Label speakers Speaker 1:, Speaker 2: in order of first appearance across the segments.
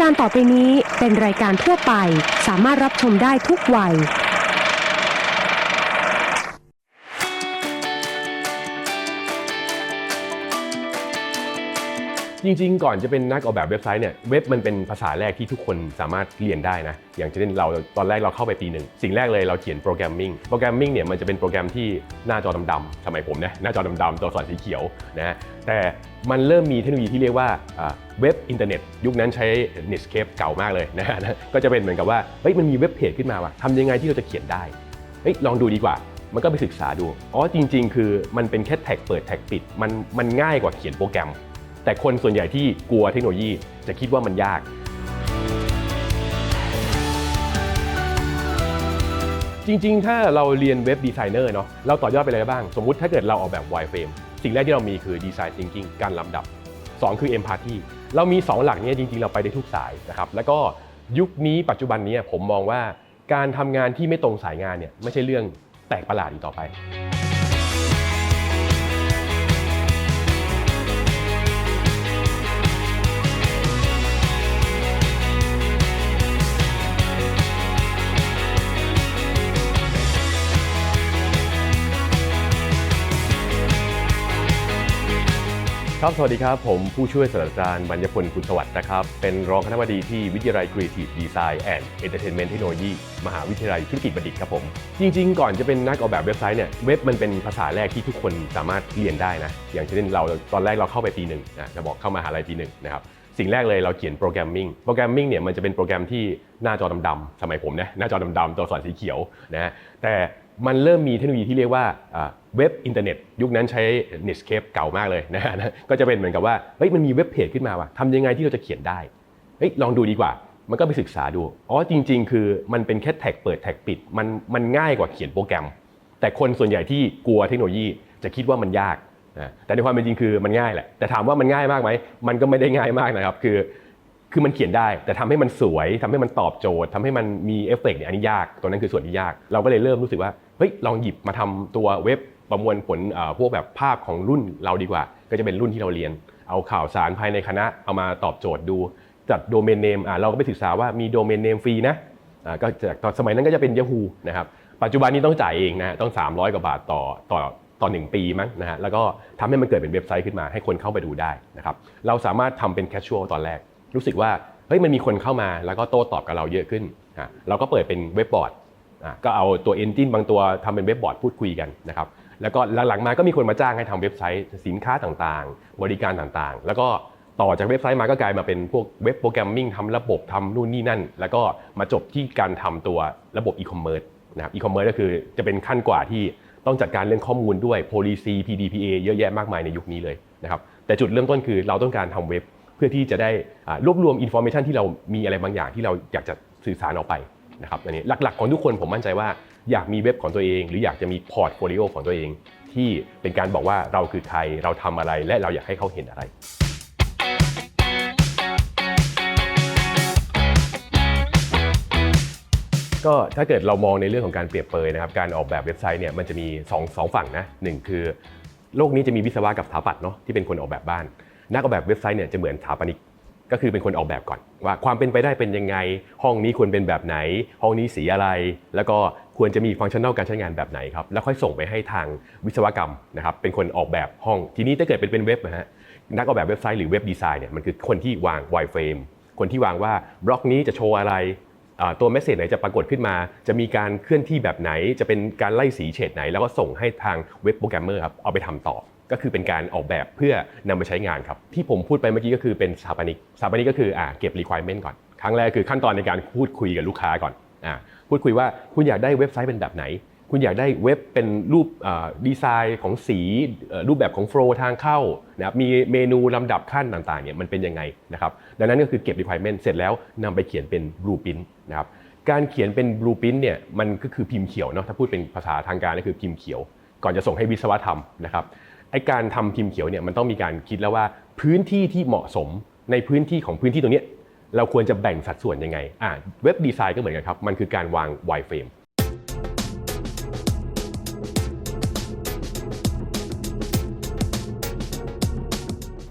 Speaker 1: การต่อไปนี้เป็นรายการทั่วไป สามารถรับชมได้ทุกวัย
Speaker 2: จริงๆ ก่อนจะเป็นนักออกแบบเว็บไซต์เนี่ยเว็บมันเป็นภาษาแรกที่ทุกคนสามารถเรียนได้นะ อย่างเช่นเราตอนแรกเราเข้าไปปีหนึ่ง สิ่งแรกเลยเราเขียนโปรแกรมมิ่งโปรแกรมมิ่งเนี่ยมันจะเป็นโปรแกรมที่หน้าจอดำๆสมัยผมนะหน้าจอดำๆตัวอักษรสีเขียวนะฮะแต่ มันเริ่มมีเทคโนโลยีที่เรียกว่าเว็บอินเทอร์เน็ต ยุคนั้นใช้ Netscape เก่ามากเลยนะฮะก็จะเป็นเหมือนกับว่าเฮ้ยมันมีเว็บเพจขึ้นมาว่ะทำยังไงที่เราจะเขียนได้เฮ้ยลองดูดีกว่า มันก็ไปศึกษาดูอ๋อจริง ๆ คือมันเป็นแค่แท็กเปิดแท็กปิดมันมันง่ายกว่าเขียนโปรแกรม แต่คนส่วนใหญ่ที่กลัวเทคโนโลยีจะคิดว่ามันยากจริง ๆ ถ้าเราเรียนเว็บดีไซเนอร์เนาะ เราต่อยอดไปอะไรบ้าง สมมุติถ้าเกิดเราออกแบบ wireframe สิ่งแรกที่เรามีคือ design thinking การลำดับ 2 คือ empathy เรามี 2 หลักนี้จริง ๆ เราไปได้ทุกสายนะครับแล้วก็ยุคนี้ปัจจุบันนี้ผมมองว่าการทำงานที่ไม่ตรงสายงานเนี่ยไม่ใช่เรื่องแปลกประหลาดอีกต่อไป ครับ สวัสดีครับ ผมผู้ช่วยศาสตราจารย์บรรยพลคุณสวัสดิ์นะครับ เป็นรองคณบดีที่วิทยาลัย Creative Design and Entertainment Technology มหาวิทยาลัยธุรกิจบัณฑิตครับผม จริง ๆ ก่อนจะเป็นนักออกแบบเว็บไซต์เนี่ย เว็บมันเป็นภาษาแรกที่ทุกคนสามารถเรียนได้นะ อย่างเช่นเราตอนแรกเราเข้าไปปีหนึ่งนะจะบอกเข้ามาหาลัยปีหนึ่งนะครับ สิ่งแรกเลยเราเขียนโปรแกรมมิ่ง โปรแกรมมิ่งเนี่ยมันจะเป็นโปรแกรมที่หน้าจอดำๆสมัยผมนะ หน้าจอดำๆตัวอักษรสีเขียวนะ แต่ มันเริ่มมีเทคโนโลยีที่เรียกว่าเว็บอินเทอร์เน็ตยุคนั้นใช้ Netscape เก่ามากเลยนะฮะก็จะเป็นเหมือนกับว่าเฮ้ยมันมีเว็บเพจขึ้นมาว่ะทำยังไงที่เราจะเขียนได้เฮ้ยลองดูดีกว่า มันก็ไปศึกษาดูอ๋อจริง ๆ คือมันเป็นแค่แท็กเปิดแท็กปิดมันมันง่ายกว่าเขียนโปรแกรม แต่คนส่วนใหญ่ที่กลัวเทคโนโลยีจะคิดว่ามันยากนะแต่ในความเป็นจริงคือมันง่ายแหละแต่ถามว่ามันง่ายมากไหมมันก็ไม่ได้ง่ายมากนะครับคือ คือมันเขียนได้ แต่ทำให้มันสวยทำให้มันตอบโจทย์ทำให้มันมีเอฟเฟกต์เนี่ยอันนี้ยากตัวนั้นคือส่วนที่ยาก เราก็เลยเริ่มรู้สึกว่าเฮ้ยลองหยิบมาทำตัวเว็บประมวลผลพวกแบบภาพของรุ่นเราดีกว่า ก็จะเป็นรุ่นที่เราเรียน เอาข่าวสารภายในคณะเอามาตอบโจทย์ดู จัดโดเมนเนมอ่าเราก็ไปศึกษาว่ามีโดเมนเนมฟรีนะอ่าก็จากตอนสมัยนั้นก็จะเป็น Yahoo นะครับปัจจุบันนี้ต้องจ่ายเองนะฮะต้อง 300 กว่าบาทต่อต่อต่อ1ปีมั้งนะฮะแล้วก็ทำให้มันเกิดเป็นเว็บไซต์ขึ้นมาให้คนเข้าไปดูได้นะครับเราสามารถทำเป็นแคชชวลตอนแรก รู้สึกว่าเฮ้ยมันมีคนเข้ามาแล้วก็โต้ตอบกับเราเยอะขึ้นอะเราก็เปิดเป็นเว็บบอร์ดอะก็เอาตัวเอนจินบางตัวทำเป็นเว็บบอร์ดพูดคุยกันนะครับแล้วก็หลังๆมาก็มีคนมาจ้างให้ทำเว็บไซต์สินค้าต่างๆ บริการต่างๆ แล้วก็ต่อจากเว็บไซต์มาก็กลายมาเป็นพวกเว็บโปรแกรมมิ่งทำระบบทำนู่นนี่นั่น แล้วก็มาจบที่การทำตัวระบบอีคอมเมิร์ซนะครับอีคอมเมิร์ซก็คือจะเป็นขั้นกว่าที่ต้องจัดการเรื่องข้อมูลด้วย policy PDPA เยอะแยะมากมายในยุคนี้เลยนะครับแต่จุดเริ่มต้นคือเราต้องการทำเว็บ เพื่อที่จะได้รวบรวมอินโฟมชันที่เรามีอะไรบางอย่างที่เราอยากจะสื่อสารออกไปนะครับอันนี้หลักๆของทุกคนผมมั่นใจว่าอยากมีเว็บของตัวเอง หรืออยากจะมีพอร์ตโฟลิโอของตัวเอง ที่เป็นการบอกว่าเราคือใครเราทำอะไรและเราอยากให้เขาเห็นอะไรก็ถ้าเกิดเรามองในเรื่องของการเปรียบเปยนะครับการออกแบบเว็บไซต์เนี่ยมันจะมี2องสองฝั่งนะหนึ่งคือ โลกนี้จะมีวิศวะกับสถาปัตย์เนาะที่เป็นคนออกแบบบ้าน นักออกแบบเว็บไซต์เนี่ยจะเหมือนสถาปนิกก็คือเป็นคนออกแบบก่อน ว่าความเป็นไปได้เป็นยังไง ห้องนี้ควรเป็นแบบไหน ห้องนี้สีอะไร แล้วก็ควรจะมีฟังก์ชันแนลการใช้งานแบบไหนครับแล้วค่อยส่งไปให้ทางวิศวกรรมนะครับเป็นคนออกแบบห้อง ทีนี้ถ้าเกิดเป็นเป็นเว็บนะฮะนักออกแบบเว็บไซต์หรือเว็บดีไซน์เนี่ยมันคือคนที่วางไวเฟรมคนที่วางว่าบล็อกนี้จะโชว์อะไรตัวเมสเซจไหนจะปรากฏขึ้นมา จะมีการเคลื่อนที่แบบไหน จะเป็นการไล่สีเฉดไหน แล้วก็ส่งให้ทางเว็บโปรแกรมเมอร์ครับเอาไปทำต่อ ก็คือเป็นการออกแบบเพื่อนำมาใช้งานครับที่ผมพูดไปเมื่อกี้ก็คือเป็นสถาปนิกสถาปนิกก็คืออ่าเก็บ requirement ก่อน ครั้งแรกคือขั้นตอนในการพูดคุยกับลูกค้าก่อนอ่าพูดคุยว่าคุณอยากได้เว็บไซต์เป็นแบบไหน คุณอยากได้เว็บเป็นรูปดีไซน์ของสีรูปแบบของโฟล์ทางเข้านะครับมีเมนูลำดับขั้นต่างๆเนี่ยมันเป็นยังไงนะครับดังนั้นก็คือเก็บ requirement เสร็จแล้วนำไปเขียนเป็น blueprint นะครับการเขียนเป็น blueprint เนี่ยมันก็คือพิมพ์เขียวเนาะถ้าพูดเป็นภาษาทางการก็คือพิมพ์เขียว ก่อนจะส่งให้วิศวะทำนะครับ ไอการทำพิมพ์เขียวเนี่ยมันต้องมีการคิดแล้วว่าพื้นที่ที่เหมาะสมในพื้นที่ของพื้นที่ตรงนี้เราควรจะแบ่งสัดส่วนยังไงอ่าเว็บดีไซน์ก็เหมือนกันครับ มันคือการวาง wireframe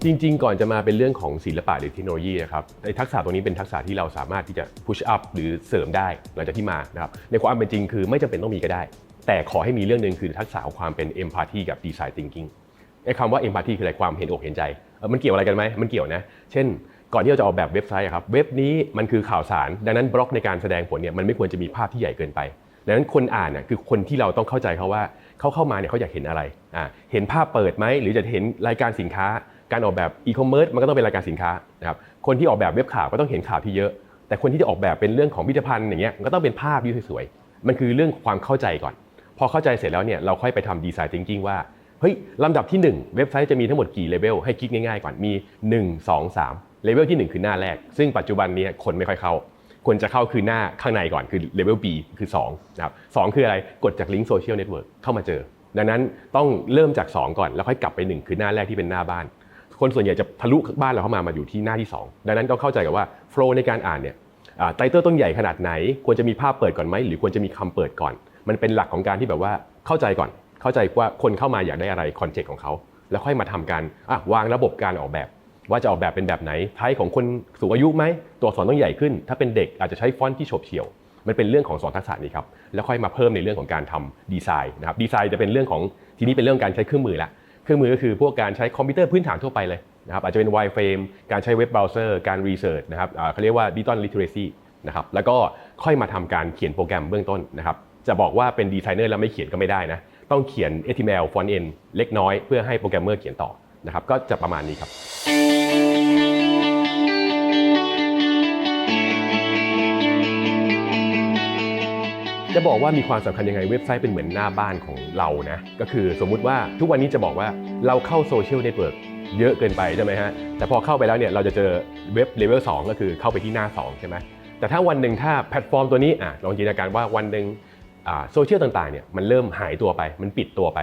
Speaker 2: จริงๆ ก่อนจะมาเป็นเรื่องของศิลปะหรือเทคโนโลยีนะครับไอ้ทักษะตัวนี้เป็นทักษะที่เราสามารถที่จะ push up หรือเสริมได้หลังจากที่มานะครับในความเป็นจริงคือไม่จำเป็นต้องมีก็ได้ แต่ขอให้มีเรื่องหนึ่งคือทักษะความเป็น empathy กับ design thinking คำว่า empathy คืออะไรความเห็นอกเห็นใจ มันเกี่ยวอะไรกันไหมมันเกี่ยวนะ เช่น ก่อนที่เราจะออกแบบเว็บไซต์อะครับ เว็บนี้มันคือข่าวสาร ดังนั้นบล็อกในการแสดงผลเนี่ยมันไม่ควรจะมีภาพที่ใหญ่เกินไป ดังนั้นคนอ่านน่ะคือคนที่เราต้องเข้าใจเขาว่าเขาเข้ามาเนี่ยเขาอยากเห็นอะไรอ่าเห็นภาพเปิดไหมหรือจะเห็นรายการสินค้า การออกแบบอีคอมเมิร์ซมันก็ต้องเป็นรายการสินค้านะครับ คนที่ออกแบบเว็บข่าวก็ต้องเห็นข่าวที่เยอะ แต่คนที่จะออกแบบเป็นเรื่องของพิพิธภัณฑ์อย่างเงี้ยก็ต้องเป็นภาพที่สวยๆ มันคือเรื่องความเข้าใจก่อน พอเข้าใจเสร็จแล้วเนี่ยเราค่อยไปทำดีไซน์ thinking ว่า เฮ้ยลำดับที่ 1 เว็บไซต์จะมีทั้งหมดกี่เลเวลให้คิดง่ายๆก่อนมี 1 2 3เลเวลที่ 1 คือหน้าแรก ซึ่งปัจจุบันนี้คนไม่ค่อยเข้าคนจะเข้าคือหน้าข้างในก่อนคือเลเวล B คือ2นะครับสคืออะไรกดจากลิงก์โซเชียลเน็ตเวิร์กเข้ามาเจอ ดังนั้นต้องเริ่มจาก 2 ก่อนแล้วค่อยกลับไป 1 คือหน้าแรกที่เป็นหน้าบ้าน คนส่วนใหญ่จะทะลุบ้านเราเข้ามามาอยู่ที่หน้าที่ 2 ดังนั้นต้องเข้าใจกับว่าโฟล์ในการอ่านเนี่ยไตเติลต้นใหญ่ขนาดไหน ควรจะมีภาพเปิดก่อนไหมหรือควรจะมีคำเปิดก่อน มันเป็นหลักของการที่แบบว่าเข้าใจก่อน เข้าใจว่าคนเข้ามาอยากได้อะไรคอนเซ็ปต์ของเขา แล้วค่อยมาทำการวางระบบการออกแบบ ว่าจะออกแบบเป็นแบบไหนไทป์ของคนสูงอายุไหมตัวอักษรต้องใหญ่ขึ้น ถ้าเป็นเด็กอาจจะใช้ฟอนต์ที่โฉบเฉี่ยว มันเป็นเรื่องของสองทักษะนี้ครับแล้วค่อยมาเพิ่มในเรื่องของการทำดีไซน์นะครับดีไซน์จะเป็นเรื่องของทีนี้เป็นเรื่องการใช้เครื่องมือละเครื่องมือก็คือพวกการใช้คอมพิวเตอร์พื้นฐานทั่วไปเลยนะครับอาจจะเป็น wireframe การใช้เว็บเบราว์เซอร์การรีเสิร์ชนะครับเขาเรียกว่า digital literacy นะครับแล้วก็ค่อยมาทำการเขียนโปรแกรมเบื้องต้นนะครับจะบอกว่าเป็นดีไซเนอร์แล้วไม่เขียนก็ไม่ได้นะ ต้องเขียน HTML font end เล็กน้อยเพื่อให้โปรแกรมเมอร์เขียนต่อนะครับก็จะประมาณนี้ครับจะบอกว่ามีความสำคัญยังไงเว็บไซต์เป็นเหมือนหน้าบ้านของเรานะก็คือสมมุติว่าทุกวันนี้จะบอกว่าเราเข้าโซเชียลเน็ตเวิร์กเยอะเกินไปใช่ไหมฮะแต่พอเข้าไปแล้วเนี่ยเราจะเจอเว็บเลเวล2ก็คือเข้าไปที่หน้า 2 ใช่ไหมแต่ถ้าวันหนึ่งถ้าแพลตฟอร์มตัวนี้อะลองจินตนาการว่าวันหนึ่ง โซเชียลต่างๆเนี่ยมันเริ่มหายตัวไป มันปิดตัวไป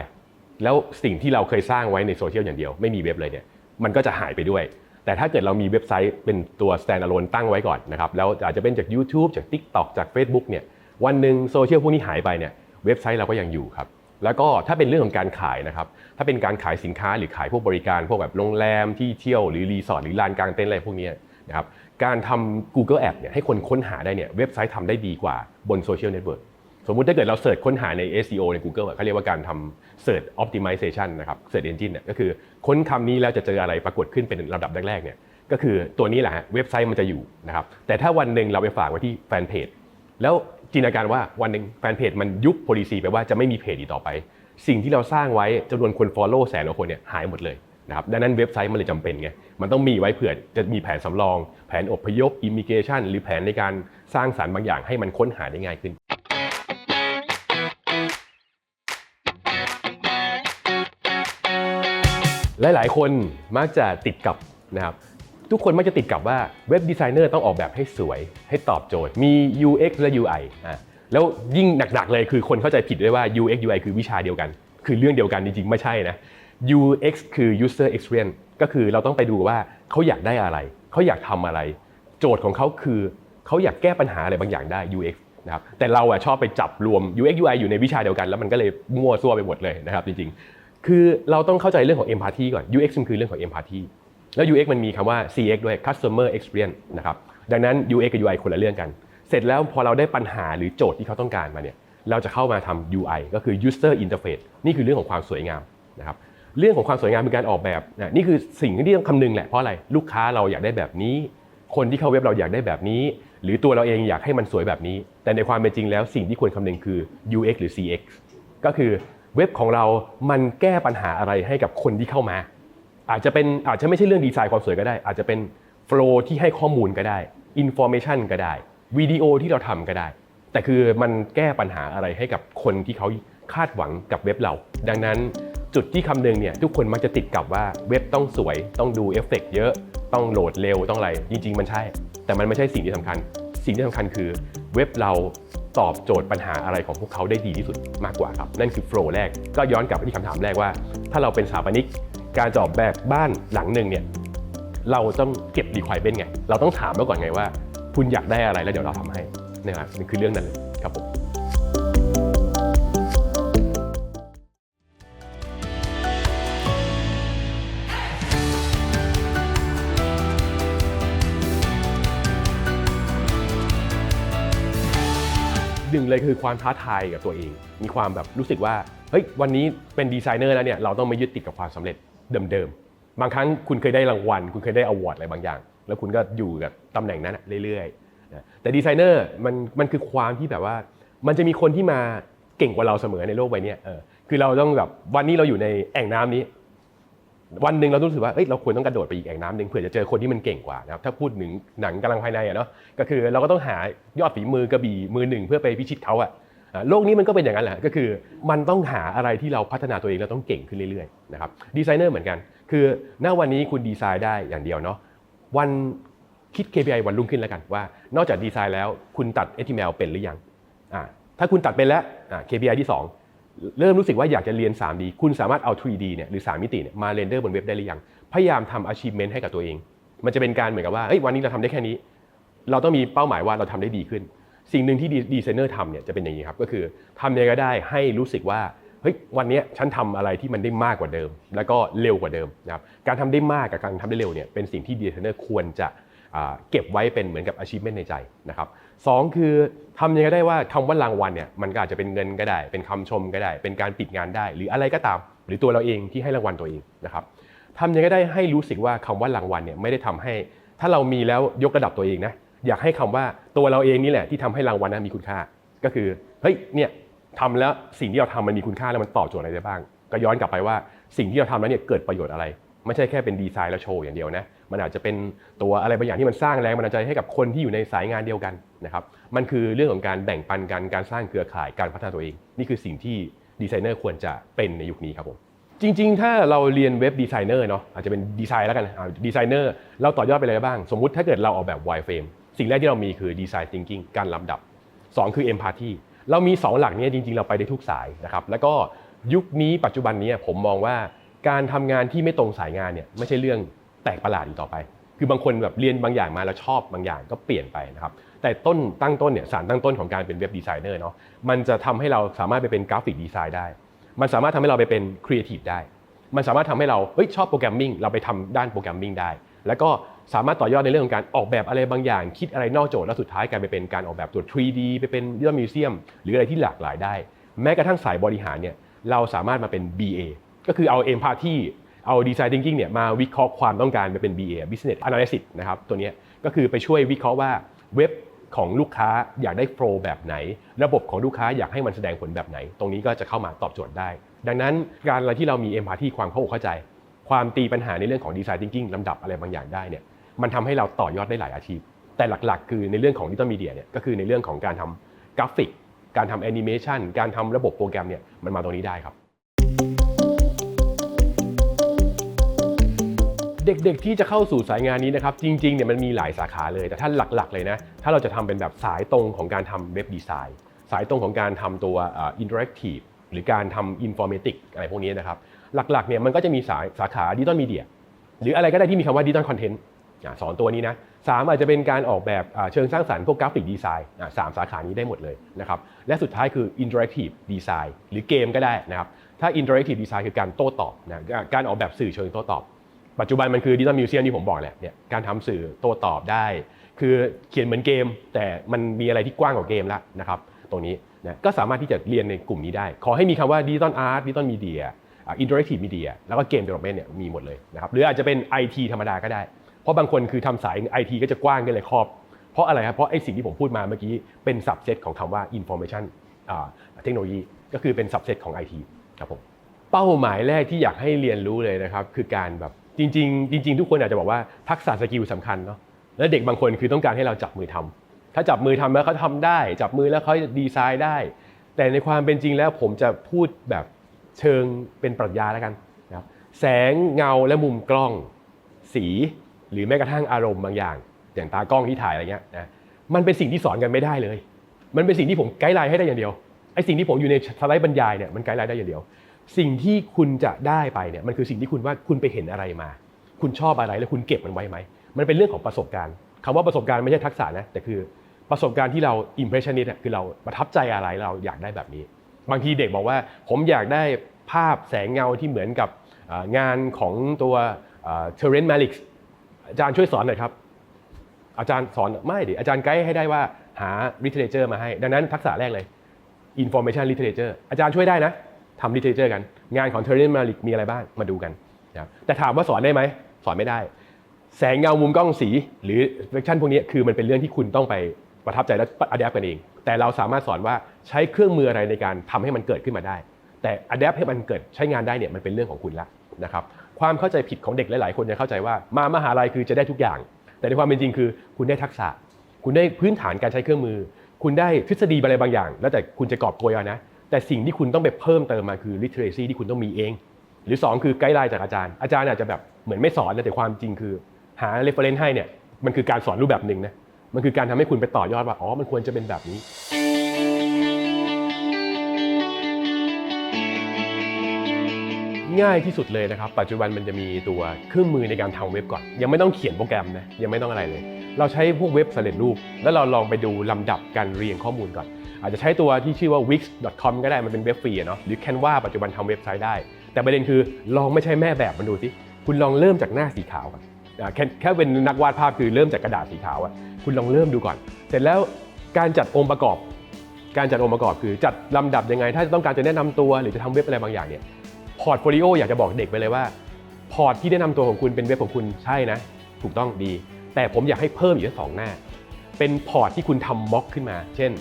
Speaker 2: แล้วสิ่งที่เราเคยสร้างไว้ในโซเชียลอย่างเดียวไม่มีเว็บเลยเนี่ยมันก็จะหายไปด้วย แต่ถ้าเกิดเรามีเว็บไซต์เป็นตัว standalone ตั้งไว้ก่อนนะครับแล้วอาจจะเป็นจาก YouTube จาก TikTok จาก Facebook เนี่ยวันหนึ่งโซเชียลพวกนี้หายไปเนี่ยเว็บไซต์เราก็ยังอยู่ครับแล้วก็ถ้าเป็นเรื่องของการขายนะครับถ้าเป็นการขายสินค้าหรือขายพวกบริการ พวกแบบโรงแรมที่เที่ยวหรือรีสอร์ทหรือลานกลางเต็นท์อะไรพวกนี้นะครับการทำ Google App เนี่ยให้คนค้นหาได้เนี่ยเว็บไซต์ทำได้ดีกว่าบนโซเชียลเน็ตเวิร์ก สมมุติถ้าเกิดเราเสิร์ชค้นหาใน SEO ใน Google เขาเรียกว่าการทำ Search Optimization นะครับ Search Engine เนี่ยก็คือค้นคำนี้แล้วจะเจออะไรปรากฏขึ้นเป็นลำดับแรกๆเนี่ยก็คือตัวนี้แหละฮะเว็บไซต์มันจะอยู่นะครับแต่ถ้าวันหนึ่งเราไปฝากไว้ที่แฟนเพจแล้วจินตนาการว่าวันหนึ่งแฟนเพจมันยุบ policy ไปว่าจะไม่มีเพจอีกต่อไป สิ่งที่เราสร้างไว้จำนวนคน follow แสนกว่าคนเนี่ยหายหมดเลยนะครับดังนั้นเว็บไซต์มันเลยจำเป็นไงมันต้องมีไว้เผื่อจะมีแผนสำรอง แผนอพยพ immigration หรือแผนในการสร้างสารรค์บางอย่างให้มันค้นหาได้ง่ายขึ้น หลายๆ คนมักจะติดกับนะครับทุกคนมักจะติดกับว่าเว็บดีไซเนอร์ต้องออกแบบให้สวย ให้ตอบโจทย์มี UX และ UI อะแล้วยิ่งหนักๆเลยคือคนเข้าใจผิดด้วยว่า UX UI คือวิชาเดียวกัน คือเรื่องเดียวกันจริงๆ ไม่ใช่นะ UX คือ user experience ก็คือเราต้องไปดูว่าเขาอยากได้อะไร เขาอยากทำอะไร โจทย์ของเขาคือเขาอยากแก้ปัญหาอะไรบางอย่างได้ UX นะครับแต่เราอะชอบไปจับรวม UX UI อยู่ในวิชาเดียวกัน แล้วมันก็เลยมั่วซั่วไปหมดเลยนะครับจริงๆ คือเราต้องเข้าใจเรื่องของ empathy ก่อน UX มันคือเรื่องของ empathy แล้ว UX มันมีคำว่า CX ด้วย customer experience นะครับดังนั้น UX กับ UI คนละเรื่องกัน เสร็จแล้วพอเราได้ปัญหาหรือโจทย์ที่เขาต้องการมาเนี่ยเราจะเข้ามาทำ UI ก็คือ user interface นี่คือเรื่องของความสวยงามนะครับเรื่องของความสวยงามเป็นการออกแบบนะนี่คือสิ่งที่ต้องคำนึงแหละเพราะอะไรลูกค้าเราอยากได้แบบนี้ คนที่เข้าเว็บเราอยากได้แบบนี้ หรือตัวเราเองอยากให้มันสวยแบบนี้ แต่ในความเป็นจริงแล้วสิ่งที่ควรคำนึงคือ UX หรือ CX ก็คือ เว็บของเรามันแก้ปัญหาอะไรให้กับคนที่เข้ามา อาจจะเป็นอาจจะไม่ใช่เรื่องดีไซน์ความสวยก็ได้ อาจจะเป็นโฟล์ที่ให้ข้อมูลก็ได้อินโฟ a t ชันก็ได้วิดีโอที่เราทำก็ได้ แต่คือมันแก้ปัญหาอะไรให้กับคนที่เขาคาดหวังกับเว็บเรา ดังนั้นจุดที่คำนึงเนี่ยทุกคนมักจะติดกับว่าเว็บต้องสวย ต้องดูเอฟเฟกต์เยอะ ต้องโหลดเร็วต้องอะไร จริง ๆ มันใช่ แต่มันไม่ใช่สิ่งที่สำคัญ สิ่งที่สำคัญคือ เว็บเราตอบโจทย์ปัญหาอะไรของพวกเขาได้ดีที่สุดมากกว่าครับ นั่นคือโฟล์แรกก็ย้อนกลับไปที่คำถามแรกว่า ถ้าเราเป็นสถาปนิกการจะออกแบบบ้านหลังหนึ่งเนี่ยเราต้องเก็บดีควายเ e นไง เราต้องถามแล้วก่อนไงว่า คุณอยากได้อะไรแล้วเดี๋ยวเราทำให้นะครับนี่คือเรื่องนั้นเลยครับผม หนึ่งเลยคือความท้าทายกับตัวเอง มีความแบบรู้สึกว่าเฮ้ยวันนี้เป็นดีไซเนอร์แล้วเนี่ยเราต้องไม่ยึดติดกับความสำเร็จเดิมๆบางครั้งคุณเคยได้รางวัล คุณเคยได้อวอร์ดอะไรบางอย่าง แล้วคุณก็อยู่กับตำแหน่งนั้นเรื่อยๆแต่ดีไซเนอร์มันมันคือความที่แบบว่า มันจะมีคนที่มาเก่งกว่าเราเสมอในโลกใบนี้เออคือเราต้องแบบวันนี้เราอยู่ในแอ่งน้ำนี้ วันหนึ่งเราต้องรู้สึกว่าเอ้ยเราควรต้องกระโดดไปอีกแอ่งน้ำหนึ่งเผื่อจะเจอคนที่มันเก่งกว่านะครับถ้าพูดถึงหนังกำลังภายในอะเนาะก็คือเราก็ต้องหายอดฝีมือกระบี่มือหนึ่งเพื่อไปพิชิตเขาอะอะโลกนี้มันก็เป็นอย่างนั้นแหละก็คือ มันต้องหาอะไรที่เราพัฒนาตัวเองเราต้องเก่งขึ้นเรื่อยๆนะครับดีไซเนอร์เหมือนกัน คือณวันนี้คุณดีไซน์ได้อย่างเดียวเนาะวันคิด KPI วันรุ่งขึ้นแล้วกันว่า นอกจากดีไซน์แล้วคุณตัด HTML เป็นหรือยังถ้าคุณตัดเป็นแล้ว KPI ที่สอง เริ่มรู้สึกว่าอยากจะเรียน 3D คุณสามารถเอา 3D เนี่ยหรือ 3 มิติเนี่ยมาเรนเดอร์บนเว็บได้หรือยัง พยายามทำ achievement ให้กับตัวเอง มันจะเป็นการเหมือนกับว่าเฮ้ยวันนี้เราทำได้แค่นี้ เราต้องมีเป้าหมายว่าเราทำได้ดีขึ้น สิ่งหนึ่งที่ดีไซเนอร์ทำเนี่ยจะเป็นอย่างนี้ครับ ก็คือทำยังไงก็ได้ให้รู้สึกว่าเฮ้ยวันนี้ฉันทำอะไรที่มันได้มากกว่าเดิม แล้วก็เร็วกว่าเดิมนะครับการทำได้มากกับการทำได้เร็วเนี่ยเป็นสิ่งที่ดีไซเนอร์ควรจะเก็บไว้เป็นเหมือนกับ achievement ในใจนะครับ สองคือทำยังไงได้ว่าคำว่ารางวัลเนี่ยมันก็อาจจะเป็นเงินก็ได้ เป็นคำชมก็ได้ เป็นการปิดงานได้ หรืออะไรก็ตาม หรือตัวเราเองที่ให้รางวัลตัวเองนะครับทำยังไงก็ได้ให้รู้สึกว่าคำว่ารางวัลเนี่ยไม่ได้ทำให้ ถ้าเรามีแล้วยกระดับตัวเองนะอยากให้คำว่าตัวเราเองนี่แหละที่ทำให้รางวัลนั้นมีคุณค่า ก็คือเฮ้ยเนี่ยทำแล้วสิ่งที่เราทำมันมีคุณค่าแล้วมันตอบโจทย์อะไรได้บ้าง ก็ย้อนกลับไปว่าสิ่งที่เราทำแล้วเนี่ยเกิดประโยชน์อะไร ไม่ใช่แค่เป็นดีไซน์แล้วโชว์อย่างเดียวนะ มันอาจจะเป็นตัวอะไรบางอย่างที่มันสร้างแรงบันดาลใจให้กับคนที่อยู่ในสายงานเดียวกันนะครับมันคือเรื่องของการแบ่งปันกันการสร้างเครือข่ายการพัฒนาตัวเอง นี่คือสิ่งที่ดีไซเนอร์ควรจะเป็นในยุคนี้ครับผมจริงๆ ถ้าเราเรียนเว็บดีไซเนอร์เนาะอาจจะเป็นดีไซน์แล้วกันดีไซเนอร์เราต่อยอดไปเลยบ้าง สมมุติถ้าเกิดเราออกแบบ wireframe สิ่งแรกที่เรามีคือดีไซน์ thinking การลำดับ 2 คือ empathy เรามี 2 หลักนี้จริงๆ เราไปได้ทุกสายนะครับแล้วก็ยุคนี้ปัจจุบันนี้ผมมองว่าการทำงานที่ไม่ตรงสายงานเนี่ยไม่ใช่เรื่อง แปลกประหลาดอีกต่อไป คือบางคนแบบเรียนบางอย่างมาแล้วชอบบางอย่างก็เปลี่ยนไปนะครับแต่ต้นตั้งต้นเนี่ยสารตั้งต้นของการเป็นเว็บดีไซเนอร์เนาะมันจะทำให้เราสามารถไปเป็นกราฟิกดีไซน์ได้ มันสามารถทำให้เราไปเป็นครีเอทีฟได้ มันสามารถทำให้เราเฮ้ยชอบโปรแกรมมิ่งเราไปทำด้านโปรแกรมมิ่งได้ แล้วก็สามารถต่อยอดในเรื่องของการออกแบบอะไรบางอย่าง คิดอะไรนอกโจทย์แล้วสุดท้ายกลายไปเป็นการออกแบบตัว 3D ไปเป็นดิจิทัลมิวเซียม หรืออะไรที่หลากหลายได้ แม้กระทั่งสายบริหารเนี่ยเราสามารถมาเป็น BA ก็คือเอา empathy เอาดีไซน์ thinking เนี่ยมาวิเคราะห์ความต้องการไปเป็น BA business analysis นะครับตัวนี้ก็คือไปช่วยวิเคราะห์ว่าเว็บของลูกค้าอยากได้โฟล์แบบไหน ระบบของลูกค้าอยากให้มันแสดงผลแบบไหน ตรงนี้ก็จะเข้ามาตอบโจทย์ได้ ดังนั้นการอะไรที่เรามี empathy ความเข้าอกเข้าใจ ความตีปัญหาในเรื่องของดีไซน์ thinking ลำดับอะไรบางอย่างได้เนี่ยมันทำให้เราต่อยอดได้หลายอาชีพ แต่หลักๆ คือในเรื่องของดิจิตอลมีเดียเนี่ยก็คือในเรื่องของการทำกราฟิก การทำแอนิเมชันการทำระบบโปรแกรมเนี่ยมันมาตรงนี้ได้ครับ เด็กๆ ที่จะเข้าสู่สายงานนี้นะครับ จริงๆเนี่ยมันมีหลายสาขาเลย แต่ถ้าหลักๆ เลยนะ ถ้าเราจะทำเป็นแบบสายตรงของการทำเว็บดีไซน์สายตรงของการทำตัวอินเทอร์แอคทีฟหรือการทำอินฟอร์เมติกอะไรพวกนี้นะครับ หลักๆเนี่ยมันก็จะมีสายสาขาดิจิตอลมีเดียหรืออะไรก็ได้ที่มีคำว่าดิจิตอลคอนเทนต์สอนตัวนี้นะสามอาจจะเป็นการออกแบบเชิงสร้างสรรค์พวกกราฟิกดีไซน์สามสาขานี้ได้หมดเลยนะครับ และสุดท้ายคืออินเทอร์แอคทีฟดีไซน์หรือเกมก็ได้นะครับ ถ้าอินเทอร์แอคทีฟดีไซน์คือการโต้ตอบนะการออกแบบสื่อเชิงโต้ตอบ ปัจจุบันมันคือดิจิตอลมิวเซียมที่ผมบอกแหละเนี่ยการทำสื่อโต้ตอบได้ คือเขียนเหมือนเกม แต่มันมีอะไรที่กว้างกว่าเกมแล้วนะครับตรงนี้นะก็สามารถที่จะเรียนในกลุ่มนี้ได้ ขอให้มีคำว่าดิจิตอลอาร์ตดิจิตอลมีเดียอินเทอร์แอคทีฟมีเดียแล้วก็เกมเดเวลลอปเมนต์เนี่ยมีหมดเลยนะครับหรืออาจจะเป็น IT ธรรมดาก็ได้ เพราะบางคนคือทำสาย IT ก็จะกว้างกันเลยครอบ เพราะอะไรครับเพราะไอสิ่งที่ผมพูดมาเมื่อกี้เป็นสับเซตของคำว่า information เทคโนโลยีก็คือเป็นสับเซตของ IT ครับผมเป้าหมายแรกที่อยากให้เรียนรู้เลยนะครับคือการแบบ จริงๆจริง ๆ ทุกคนอาจจะบอกว่าทักษะสกิลสำคัญเนาะแล้วเด็กบางคนคือต้องการให้เราจับมือทำถ้าจับมือทำแล้วเขาทำได้ จับมือแล้วเขาดีไซน์ได้ แต่ในความเป็นจริงแล้วผมจะพูดแบบเชิงเป็นปรัชญาแล้วกันนะครับแสงเงาและมุมกล้อง สี หรือแม้กระทั่งอารมณ์บางอย่าง อย่างตากล้องที่ถ่ายอะไรเงี้ยนะมันเป็นสิ่งที่สอนกันไม่ได้เลย มันเป็นสิ่งที่ผมไกด์ไลน์ให้ได้อย่างเดียวไอ้สิ่งที่ผมอยู่ในสไลด์บรรยายเนี่ยมันไกด์ไลน์ได้อย่างเดียว สิ่งที่คุณจะได้ไปเนี่ยมันคือสิ่งที่คุณว่าคุณไปเห็นอะไรมา คุณชอบอะไรแล้วคุณเก็บมันไว้ไหม มันเป็นเรื่องของประสบการณ์คำว่าประสบการณ์ไม่ใช่ทักษะนะแต่คือประสบการณ์ที่เรา impressionist คือเราประทับใจอะไรเราอยากได้แบบนี้ บางทีเด็กบอกว่าผมอยากได้ภาพแสงเงาที่เหมือนกับงานของตัวเทเรนต์มาลิกอาจารย์ช่วยสอนหน่อยครับ อาจารย์สอนไม่ดิอาจารย์ไกด์ให้ได้ว่าหา literature มาให้ ดังนั้นทักษะแรกเลย information literature อาจารย์ช่วยได้นะ ทำ literature กัน งานของ t e r r e n Malik มีอะไรบ้างมาดูกันนะครับแต่ถามว่าสอนได้ไหม สอนไม่ได้ แสงเงามุมกล้องสีหรือ reflection พวกนี้คือมันเป็นเรื่องที่คุณต้องไปประทับใจและ adapt กันเอง แต่เราสามารถสอนว่าใช้เครื่องมืออะไรในการทำให้มันเกิดขึ้นมาได้ แต่ adapt ให้มันเกิดใช้งานได้เนี่ยมันเป็นเรื่องของคุณละนะครับความเข้าใจผิดของเด็กหลาย ๆ คนจะเข้าใจว่ามามหาลัยคือจะได้ทุกอย่าง แต่ในความเป็นจริงคือ คุณได้ทักษะ คุณได้พื้นฐานการใช้เครื่องมือ คุณได้ทฤษฎีอะไรบางอย่าง แล้วแต่คุณจะกอบโกยเอานะ แต่สิ่งที่คุณต้องไปเพิ่มเติมมาคือ literacy ที่คุณต้องมีเอง หรือ 2 คือไกด์ไลน์จากอาจารย์ อาจารย์อาจจะแบบเหมือนไม่สอนนะแต่ความจริงคือ หา reference ให้เนี่ยมันคือการสอนรูปแบบหนึ่งนะมันคือการทำให้คุณไปต่อยอดว่าอ๋อมันควรจะเป็นแบบนี้ง่ายที่สุดเลยนะครับ ปัจจุบันมันจะมีตัวเครื่องมือในการทำเว็บก่อน ยังไม่ต้องเขียนโปรแกรมนะยังไม่ต้องอะไรเลย เราใช้พวกเว็บสำเร็จรูป แล้วเราลองไปดูลำดับการเรียงข้อมูลก่อน อาจจะใช้ตัวที่ชื่อว่า wix.com ก็ได้มันเป็นเว็บฟรีอะเนาะหรือ Canva ปัจจุบันทำเว็บไซต์ได้ แต่ประเด็นคือลองไม่ใช่แม่แบบมันดูสิคุณลองเริ่มจากหน้าสีขาวก่อนแค่แค่เป็นนักวาดภาพคือเริ่มจากกระดาษสีขาวอะคุณลองเริ่มดูก่อน เสร็จแล้วการจัดองค์ประกอบ การจัดองค์ประกอบคือจัดลำดับยังไง ถ้าต้องการจะแนะนำตัวหรือจะทำเว็บอะไรบางอย่างเนี่ยพอร์ตโฟลิโออยากจะบอกเด็กไปเลยว่าพอร์ตที่แนะนำตัวของคุณเป็นเว็บของคุณใช่นะ ถูกต้องดี แต่ผมอยากให้เพิ่มอีกสักสองหน้า เป็นพอร์ตที่คุณทำม็อกขึ้นมา เช่น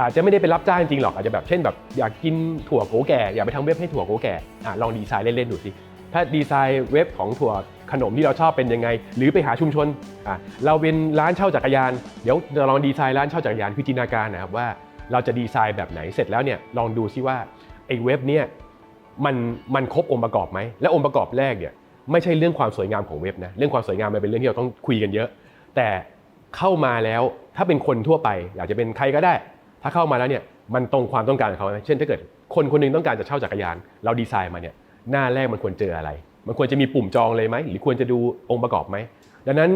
Speaker 2: อาจจะไม่ได้เป็นรับจ้างจริงหรอกอาจจะแบบเช่นแบบอยากกินถั่วโกแก่อยากไปทำเว็บให้ถั่วโกแก่อะลองดีไซน์เล่นๆดูสิถ้าดีไซน์เว็บของถั่วขนมที่เราชอบเป็นยังไง หรือไปหาชุมชนอะเราเป็นร้านเช่าจักรยาน เดี๋ยวเราลองดีไซน์ร้านเช่าจักรยานคือจินตนาการนะครับว่าเราจะดีไซน์แบบไหนเสร็จแล้วเนี่ยลองดูซิว่าไอ้เว็บเนี่ยมันมันครบองค์ประกอบไหมและองค์ประกอบแรกเนี่ยไม่ใช่เรื่องความสวยงามของเว็บนะเรื่องความสวยงามมันเป็นเรื่องที่เราต้องคุยกันเยอะ แต่เข้ามาแล้วถ้าเป็นคนทั่วไป อยากจะเป็นใครก็ได้ ถ้าเข้ามาแล้วเนี่ยมันตรงความต้องการของเขาไหมเช่นถ้าเกิดคนคนหนึงต้องการจะเช่าจักรยาน เราดีไซน์มาเนี่ยหน้าแรกมันควรเจออะไร มันควรจะมีปุ่มจองเลยไหมหรือควรจะดูองค์ประกอบไหมดังนั้น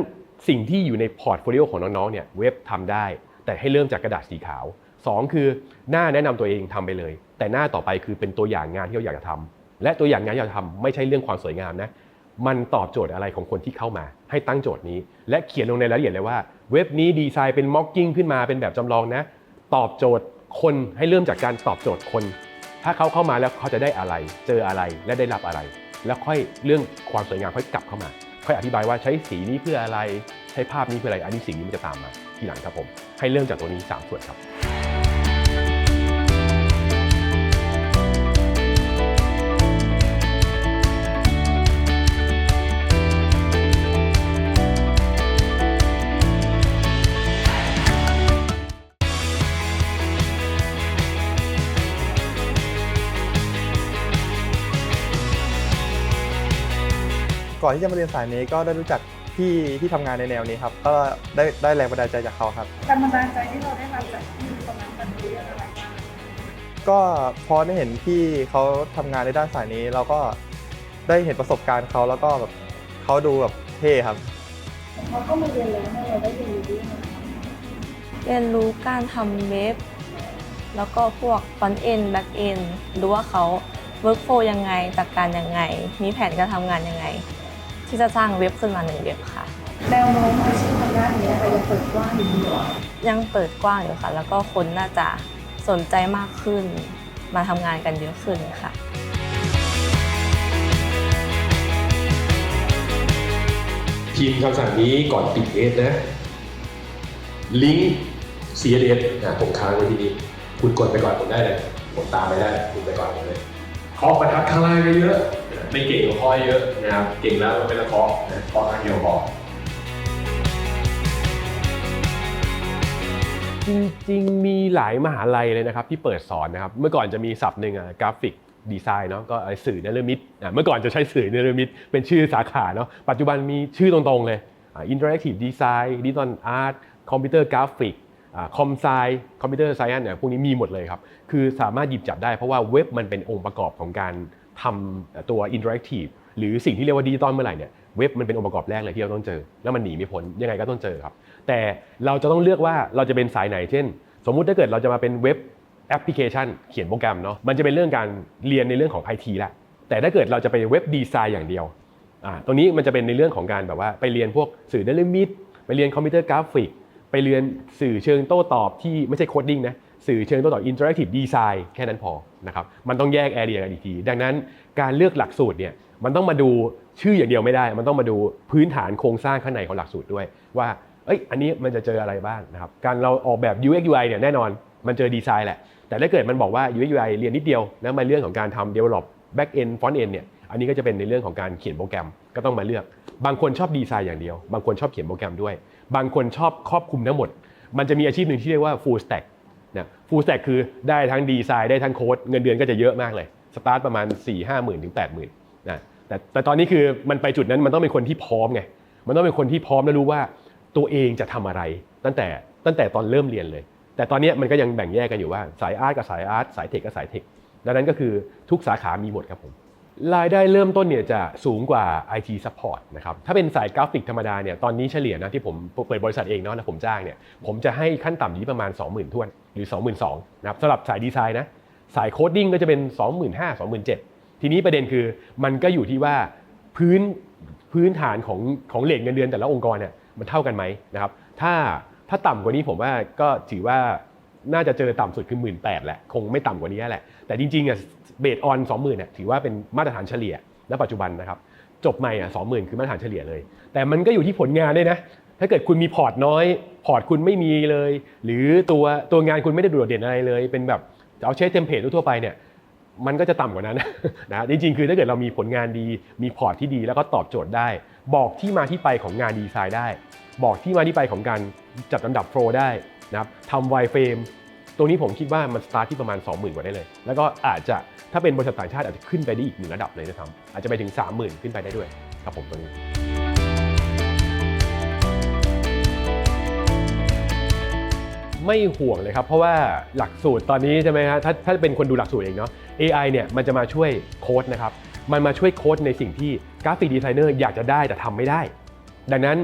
Speaker 2: สิ่งที่อยู่ในพอร์ตโฟลิโอของน้องๆเนี่ยเว็บทำได้ แต่ให้เริ่มจากกระดาษสีขาวสองคือหน้าแนะนำตัวเองทำไปเลย แต่หน้าต่อไปคือเป็นตัวอย่างงานที่เราอยากจะทำและตัวอย่างงานที่เราทำไม่ใช่เรื่องความสวยงามนะมันตอบโจทย์อะไรของคนที่เข้ามา ให้ตั้งโจทย์นี้ และเขียนลงในรายละเอียดเลยว่า เว็บนี้ดีไซน์เป็นม็อกกิ้งขึ้นมาเป็นแบบจำลองนะ ตอบโจทย์คนให้เริ่มจากการตอบโจทย์คน ถ้าเขาเข้ามาแล้วเขาจะได้อะไร เจออะไรและได้รับอะไร แล้วค่อยเรื่องความสวยงามค่อยกลับเข้ามา ค่อยอธิบายว่าใช้สีนี้เพื่ออะไร ใช้ภาพนี้เพื่ออะไร อันนี้สิ่งนี้มันจะตามมาทีหลังครับผม ให้เริ่มจากตัวนี้สามส่วนครับ
Speaker 3: ก่อนที่จะมาเรียนสายนี้ก็ได้รู้จักพี่ที่ทำงานในแนวนี้ครับก็ได้ได้แรงบันดาลใจจากเขาครับ
Speaker 4: แรงบันดาลใจที่เราได้มาจากที่ตรงนั้นมันคือเรื่องอะไรบ้าง
Speaker 3: ก็พอได้เห็นพี่เขาทำงานในด้านสายนี้ เราก็ได้เห็นประสบการณ์เขาแล้วก็แบบเขาดูแบบเท่ครับ
Speaker 4: เราก็มาเรียนรู้ให้เราได้เรียนรู้ด้วยนะ
Speaker 5: เรียนรู้การทำเว็บ แล้วก็พวก front end back end ดูว่าเขา workflow ยังไงจัดการยังไง มีแผนการทำงานยังไง ที่จะสร้างเว็บขึ้นมาหนึ่งเว็บค่ะ
Speaker 4: แนวโน้มอาชีพทางด้านนี้เรายังเปิดกว้างอยู่เหรอ
Speaker 5: ยังเปิดกว้างอยู่ค่ะ แล้วก็คนน่าจะสนใจมากขึ้น มาทำงานกันเยอะขึ้นค่ะ
Speaker 2: พิมพ์คำสั่งนี้ก่อนปิดเอสนะ ลิงก์ CSS นะผมค้างไว้ที่นี่ คุณกดไปก่อนผมได้เลย ผมตามไปได้ คุณไปก่อนผมเลยเคาะประทัดข้างล่างไปเยอะ ไม่เก่งก็เคาะเยอะนะครับ เก่งแล้วก็ไม่ต้องเคาะนะเคาะครั้งเดียวพอจริงๆ มีหลายมหาลัยเลยนะครับที่เปิดสอนนะครับ เมื่อก่อนจะมีศัพท์หนึ่งอะกราฟิกดีไซน์เนาะก็สื่อเนรมิตอะเมื่อก่อนจะใช้สื่อเนรมิตเป็นชื่อสาขาเนาะปัจจุบันมีชื่อตรงๆเลยอินเทอร์แอคทีฟดีไซน์ดิจิตอลอาร์ตคอมพิวเตอร์กราฟิกคอมไซคอมพิวเตอร์ไซแอนเนี่ยพวกนี้มีหมดเลยครับ คือสามารถหยิบจับได้เพราะว่าเว็บมันเป็นองค์ประกอบของการ ทำตัวอินเทอร์แอคทีฟหรือสิ่งที่เรียกว่าดิจิตอลเมื่อไหร่เนี่ยเว็บมันเป็นองค์ประกอบแรกเลยที่เราต้องเจอ แล้วมันหนีไม่พ้นยังไงก็ต้องเจอครับ แต่เราจะต้องเลือกว่าเราจะเป็นสายไหนเช่น สมมุติถ้าเกิดเราจะมาเป็นเว็บแอปพลิเคชัน เขียนโปรแกรมเนาะมันจะเป็นเรื่องการเรียนในเรื่องของ IT ละแต่ถ้าเกิดเราจะไปเว็บดีไซน์อย่างเดียวอ่าตรงนี้มันจะเป็นในเรื่องของการแบบว่าไปเรียนพวกสื่อเดลิมิตไปเรียนคอมพิวเตอร์กราฟิกไปเรียนสื่อเชิงโต้ตอบที่ไม่ใช่โคดดิ้งนะ สื่อเชิงโต้ตอบ interactive design แค่นั้นพอนะครับมันต้องแยก area กันอีกที ดังนั้นการเลือกหลักสูตรเนี่ยมันต้องมาดูชื่ออย่างเดียวไม่ได้ มันต้องมาดูพื้นฐานโครงสร้างข้างในของหลักสูตรด้วย ว่าเอ้ยอันนี้มันจะเจออะไรบ้างนะครับการเราออกแบบ UX UI เนี่ยแน่นอนมันเจอดีไซน์แหละ แต่ถ้าเกิดมันบอกว่า UX UI เรียนนิดเดียวแล้วมาเรื่องของการทำ develop back end front end เนี่ยอันนี้ก็จะเป็นในเรื่องของการเขียนโปรแกรมก็ต้องมาเลือก บางคนชอบดีไซน์อย่างเดียว บางคนชอบเขียนโปรแกรมด้วย บางคนชอบครอบคลุมทั้งหมด มันจะมีอาชีพหนึ่งที่เรียกว่า full stack นะ full stack คือได้ทั้งดีไซน์ได้ทั้งโค้ดเงินเดือนก็จะเยอะมากเลยสตาร์ทประมาณ 4 5 0 0 0 0ถึง8 0 0 0 0นะแต่แต่ตอนนี้คือมันไปจุดนั้นมันต้องเป็นคนที่พร้อมไงมันต้องเป็นคนที่พร้อมและรู้ว่าตัวเองจะทำอะไร ตั้งแต่ตั้งแต่ตอนเริ่มเรียนเลย แต่ตอนนี้มันก็ยังแบ่งแยกกันอยู่ว่าสายอาร์ตกับสายอาร์ตสายเทคกับสายเทคดังนั้นก็คือทุกสาขามีหมดครับผม รายได้เริ่มต้นเนี่ยจะสูงกว่า IT Support นะครับ ถ้าเป็นสายกราฟิกธรรมดาเนี่ย ตอนนี้เฉลี่ยนะที่ผมเปิดบริษัทเองเนาะแล้วผมจ้างเนี่ย ผมจะให้ขั้นต่ำอยู่ที่ประมาณ 20,000ท้วน หรือ 22,000นะครับสำหรับสายดีไซน์นะ สายโคดดิ้งก็จะเป็น 25,000 27,000 ทีนี้ประเด็นคือมันก็อยู่ที่ว่าพื้นพื้นฐานของของเลทเงินเดือนแต่ละองค์กรเนี่ยมันเท่ากันไหมนะครับ ถ้าถ้าต่ำกว่านี้ผมว่าก็ถือว่าน่าจะเจอต่ำสุดคือ 1 8ื่นแหละ คงไม่ต่ำกว่านี้แหละ แต่จริงๆอะ เบสออนสองหมื่นเนี่ยถือว่าเป็นมาตรฐานเฉลี่ยณปัจจุบันนะครับจบใหม่อะสองหมื่นคือมาตรฐานเฉลี่ยเลย แต่มันก็อยู่ที่ผลงานด้วยนะ ถ้าเกิดคุณมีพอร์ตน้อย พอร์ตคุณไม่มีเลย หรือตัวตัวงานคุณไม่ได้โดดเด่นอะไรเลย เป็นแบบเอาใช้เทมเพลตทั่วไปเนี่ยมันก็จะต่ำกว่านั้นนะจริงๆ คือถ้าเกิดเรามีผลงานดี มีพอร์ตที่ดีแล้วก็ตอบโจทย์ได้ บอกที่มาที่ไปของงานดีไซน์ได้ บอกที่มาที่ไปของการจัดลำดับโฟล์ได้นะครับทำไวเฟรมตรงนี้ผมคิดว่ามันสตาร์ทที่ประมาณ 20,000 กว่าได้เลย แล้วก็อาจจะ ถ้าเป็นบริษัทต่างชาติอาจจะขึ้นไปได้อีกหนึ่งระดับเลยนะครับอาจจะไปถึง 30,000 ขึ้นไปได้ด้วยครับผมตัวนี้ไม่ห่วงเลยครับ เพราะว่าหลักสูตรตอนนี้ใช่ไหมฮะถ้าถ้าเป็นคนดูหลักสูตรเองเนาะ AI เนี่ยมันจะมาช่วยโค้ดนะครับมันมาช่วยโค้ดในสิ่งที่กราฟิกดีไซเนอร์อยากจะได้แต่ทำไม่ได้ ดังนั้น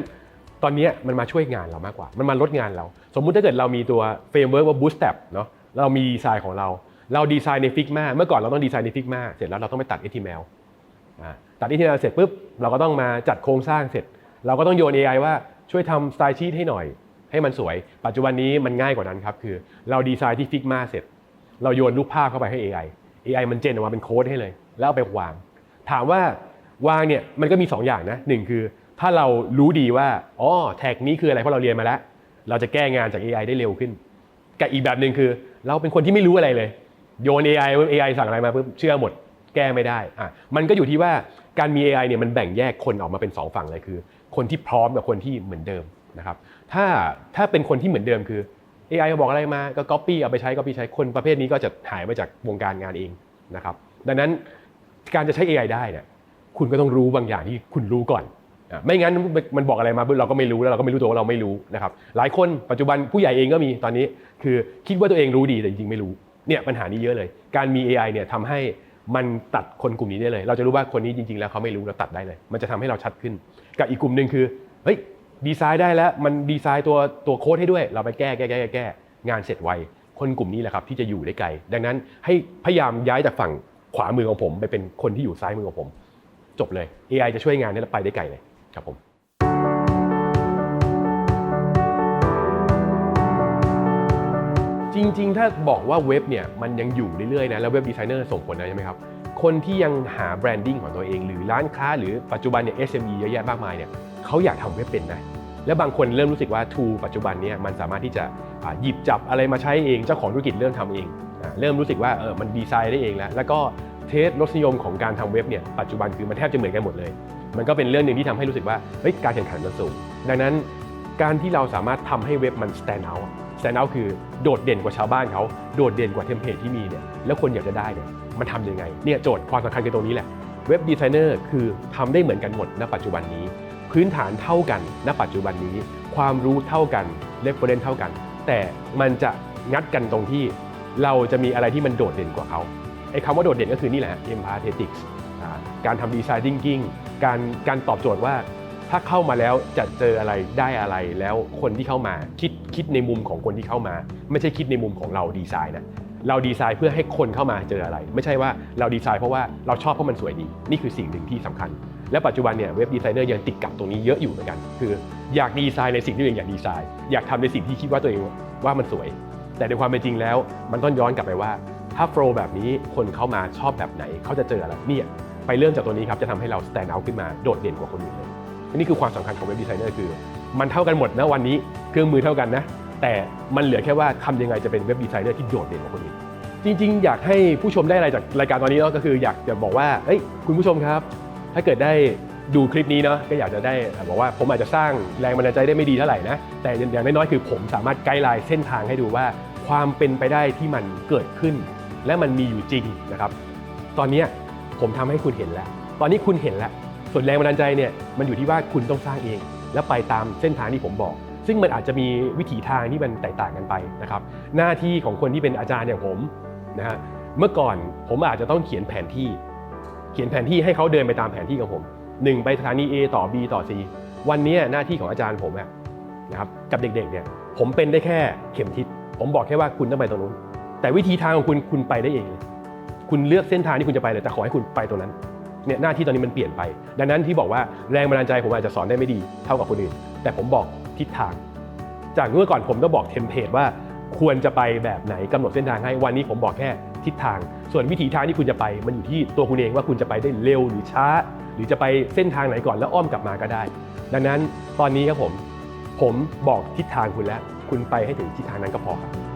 Speaker 2: ตอนนี้มันมาช่วยงานเรามากกว่า มันมาลดงานเรา สมมุติถ้าเกิดเรามีตัวเฟรมเวิร์กว่า Bootstrap เนาะเรามีดีไซน์ของเรา เราดีไซน์ใน Figma เมื่อก่อนเราต้องดีไซน์ใน Figma เสร็จแล้วเราต้องไปตัด HTML อ่าตัด HTML เสร็จปุ๊บเราก็ต้องมาจัดโครงสร้างเสร็จ เราก็ต้องโยน AI ว่าช่วยทำสไตล์ชีตให้หน่อย ให้มันสวย ปัจจุบันนี้มันง่ายกว่านั้นครับคือเราดีไซน์ที่ Figma เสร็จ เราโยนรูปภาพเข้าไปให้ AI AI มันเจนออกมาเป็นโค้ดให้เลย แล้วเอาไปวาง ถามว่าวางเนี่ยมันก็มี 2 อย่างนะหนึ่งคือถ้าเรารู้ดีว่าอ๋อแท็กนี้คืออะไรเพราะเราเรียนมาแล้ว เราจะแก้งานจาก AI ได้เร็วขึ้นกับอีกแบบหนึ่งคือ เราเป็นคนที่ไม่รู้อะไรเลย โยน AI ปุ๊บ AI สั่งอะไรมาปุ๊บเชื่อหมดแก้ไม่ได้อะมันก็อยู่ที่ว่าการมี AI เนี่ยมันแบ่งแยกคนออกมาเป็น 2 ฝั่งเลยคือ คนที่พร้อมกับคนที่เหมือนเดิมนะครับถ้าถ้าเป็นคนที่เหมือนเดิมคือ AI บอกอะไรมาก็ copy เอาไปใช้ copy ใช้คนประเภทนี้ก็จะหายไปจากวงการงานเองนะครับดังนั้นการจะใช้ AI ได้เนี่ยคุณก็ต้องรู้บางอย่างที่คุณรู้ก่อนอะไม่งั้นมันบอกอะไรมาเราก็ไม่รู้แล้วเราก็ไม่รู้ตัวว่าเราไม่รู้นะครับหลายคนปัจจุบันผู้ใหญ่เองก็มีตอนนี้คือคิดว่าตัวเองรู้ดีแต่จริงๆไม่รู้ เนี่ยปัญหานี้เยอะเลย การมี AI เนี่ยทำให้มันตัดคนกลุ่มนี้ได้เลย เราจะรู้ว่าคนนี้จริงๆ แล้วเขาไม่รู้เราตัดได้เลย มันจะทำให้เราชัดขึ้น กับอีกกลุ่มหนึ่งคือเฮ้ยดีไซน์ได้แล้วมันดีไซน์ตัวตัวโค้ดให้ด้วย เราไปแก้แก้แก้แก้แก้งานเสร็จไวคนกลุ่มนี้แหละครับที่จะอยู่ได้ไกล ดังนั้นให้พยายามย้ายจากฝั่งขวามือของผม ไปเป็นคนที่อยู่ซ้ายมือของผม จบเลย AI จะช่วยงานนี้ไปได้ไกลเลยครับผม จริง ๆ ถ้าบอกว่าเว็บเนี่ยมันยังอยู่เรื่อยๆนะแล้วเว็บดีไซเนอร์ส่งผลนะใช่ไหมครับคนที่ยังหาแบรนดิ้งของตัวเอง หรือร้านค้าหรือปัจจุบันเนี่ย SME เยอะแยะมากมายเนี่ยเขาอยากทำเว็บเป็นนะแล้วบางคนเริ่มรู้สึกว่าทูปัจจุบันเนี่ยมันสามารถที่จะหยิบจับอะไรมาใช้เองเจ้าของธุรกิจเริ่มทำเอง เริ่มรู้สึกว่าเออมันดีไซน์ได้เองแล้วแล้วก็เทสรสนิยมของการทำเว็บเนี่ยปัจจุบันคือมันแทบจะเหมือนกันหมดเลย มันก็เป็นเรื่องหนึ่งที่ทำให้รู้สึกว่าเฮ้ยการแข่งขันมันสูงดังนั้นการที่เราสามารถทำให้เว็บมัน stand out stand out คือโดดเด่นกว่าชาวบ้านเขาโดดเด่นกว่าเทมเพลตที่มีเนี่ยแล้วคนอยากจะได้เนี่ยมันทำยังไงเนี่ยโจทย์ความสำคัญคือตรงนี้แหละเว็บดีไซเนอร์คือทำได้เหมือนกันหมดณปัจจุบันนี้ พื้นฐานเท่ากันณปัจจุบันนี้ ความรู้เท่ากันเ e ฟเฟอเรนซ์เท่ากัน แต่มันจะงัดกันตรงที่ เราจะมีอะไรที่มันโดดเด่นกว่าเขาไอ้คำว่าโดดเด่นก็คือนี่แหละ empathetics การทำดีไซน์ thinking การการตอบโจทย์ว่า ถ้าเข้ามาแล้วจะเจออะไรได้อะไรแล้วคนที่เข้ามาคิดคิดในมุมของคนที่เข้ามา ไม่ใช่คิดในมุมของเราดีไซน์นะเราดีไซน์เพื่อให้คนเข้ามาเจออะไร ไม่ใช่ว่าเราดีไซน์เพราะว่าเราชอบเพราะมันสวยดี นี่คือสิ่งหนึ่งที่สำคัญ และปัจจุบันเนี่ยเว็บดีไซเนอร์ยังติดกับตรงนี้เยอะอยู่เหมือนกัน คืออยากดีไซน์ในสิ่งที่ตัวเองอยากดีไซน์ อยากทำในสิ่งที่คิดว่าตัวเองว่ามันสวย แต่ในความเป็นจริงแล้ว มันต้องย้อนกลับไปว่า ถ้าโฟล์แบบนี้คนเข้ามาชอบแบบไหนเขาจะเจออะไรเนี่ยไปเริ่มจากตัวนี้ครับจะทำให้เรา stand out ขึ้นมาโดดเด่นกว่าคนอื่นเลย นี่คือความสำคัญของเว็บดีไซเนอร์คือ มันเท่ากันหมดนะวันนี้เครื่องมือเท่ากันนะ แต่มันเหลือแค่ว่าทำยังไงจะเป็นเว็บดีไซเนอร์ที่โดดเด่นกว่าคนอื่นจริง ๆ อยากให้ผู้ชมได้อะไรจากรายการตอนนี้เนาะก็คืออยากจะบอกว่าเอ้ยคุณผู้ชมครับ ถ้าเกิดได้ดูคลิปนี้เนาะก็อยากจะได้บอกว่าผมอาจจะสร้างแรงบันดาลใจได้ไม่ดีเท่าไหร่นะแต่อย่างน้อยๆคือผมสามารถไกด์ไลน์เส้นทางให้ดูว่า ความเป็นไปได้ที่มันเกิดขึ้น และมันมีอยู่จริงนะครับ ตอนนี้ผมทำให้คุณเห็นแล้ว ตอนนี้คุณเห็นแล้ว ส่วนแรงบันดาลใจเนี่ยมันอยู่ที่ว่าคุณต้องสร้างเอง แล้วไปตามเส้นทางที่ผมบอก ซึ่งมันอาจจะมีวิถีทางที่มันแตกต่างกันไปนะครับหน้าที่ของคนที่เป็นอาจารย์อย่างผมนะฮะเมื่อก่อนผมอาจจะต้องเขียนแผนที่ เขียนแผนที่ให้เขาเดินไปตามแผนที่ของผมหนึ่งไปสถานี A ต่อ B ต่อ C วันนี้หน้าที่ของอาจารย์ผมนะครับกับเด็กๆเนี่ยผมเป็นได้แค่เข็มทิศผมบอกแค่ว่าคุณต้องไปตรงนู้นแต่วิธีทางของคุณคุณไปได้เอง คุณเลือกเส้นทางที่คุณจะไปเลยแต่ขอให้คุณไปตรงนั้น เนี่ยหน้าที่ตอนนี้มันเปลี่ยนไป ดังนั้นที่บอกว่าแรงบันดาลใจผมอาจจะสอนได้ไม่ดีเท่ากับคนอื่น แต่ผมบอกทิศทาง จากเมื่อก่อนผมก็บอกเทมเพลตว่าควรจะไปแบบไหนกำหนดเส้นทางให้วันนี้ผมบอกแค่ทิศทาง ส่วนวิถีทางที่คุณจะไป มันอยู่ที่ตัวคุณเองว่าคุณจะไปได้เร็วหรือช้า หรือจะไปเส้นทางไหนก่อนแล้วอ้อมกลับมาก็ได้ ดังนั้นตอนนี้ครับผม ผมบอกทิศทางคุณแล้ว คุณไปให้ถึงทิศทางนั้นก็พอครับ